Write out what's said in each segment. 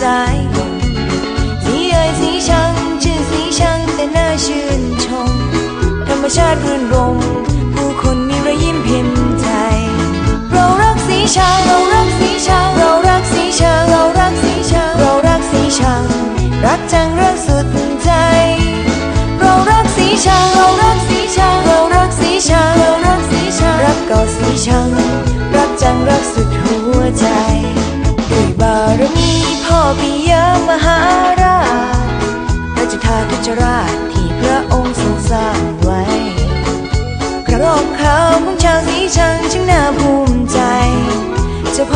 สีเอ่ยสีชังชื่อสีชังแต่หน้าชื่นชม ธรรมชาติรื่นรม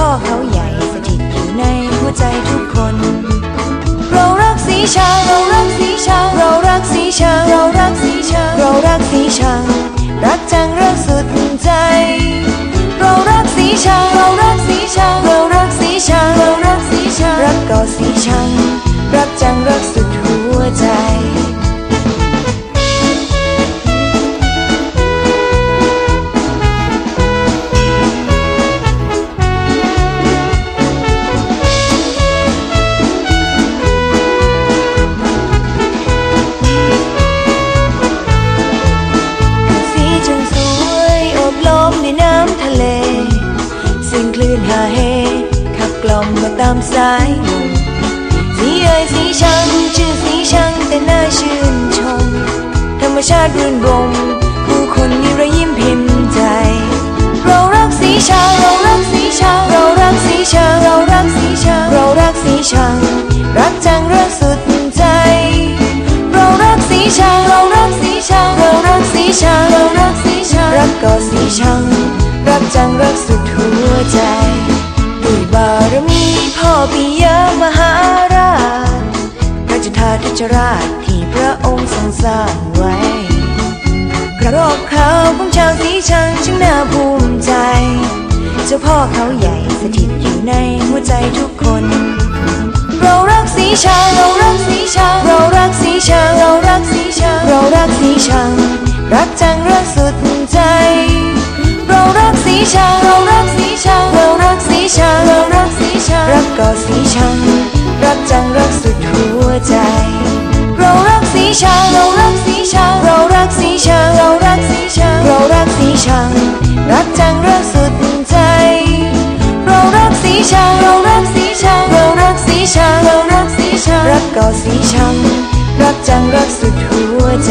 พ่อเขาใหญ่สถิตอยู่ในหัวใจทุกคน เรารักสีชังเรารักสีชังเรารักสีชังเรารักสีชังเรารักสีชัง เอ่ยสีชังชื่อสีชังแต่น่าชื่นชม ธรรมชาติรื่นรมผู้คนมีรอยยิ้มเพ็ญใจ เรารักสีชังเรารักสีชังเรารักสีชังเรารักสีชังเรารักสีชังรักจังรักสุดใจ เรารักสีชังเรารักสีชังเรารักสีชังเรารักสีชังรักก็สีชังรักจังรักสุดหัวใจ ราชที่พระองค์ทรงสร้างไว้ กระรอกขาวของชาวสีชังช่างน่าภูมิใจ เจ้าพ่อเขาใหญ่สถิตอยู่ในหัวใจทุกคน เรารักสีชังเรารักสีชังเรารักสีชังเรารักสีชังเรารักสีชัง รักจังรักสุดใจ เรารักสีชังเรารักสีชังเรารักสีชังเรารักสีชังรักก็สีชัง รักจังรักสุดหัว รักสีชังรักสีชังรักก็สีชังรักจังรักสุดหัวใจ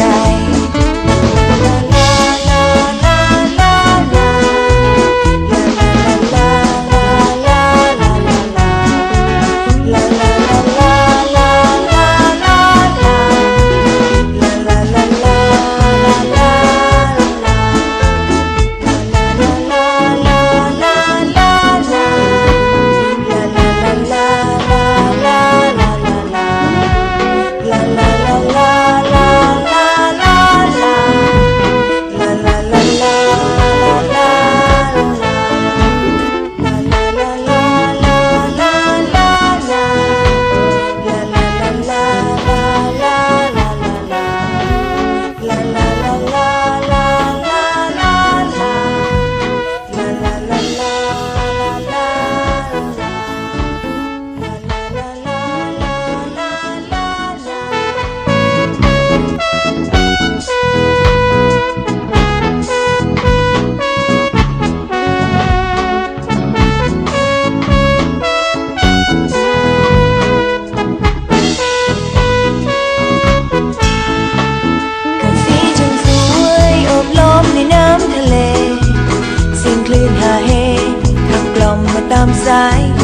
าเฮขับกล่อมมาตามสาย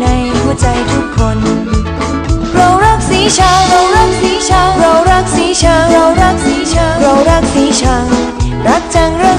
ในหัวใจทุกคน เรารักสีชาเรารักสีชาเรารักสีชาเรารักสีชาเรารักสีชารักจังรัก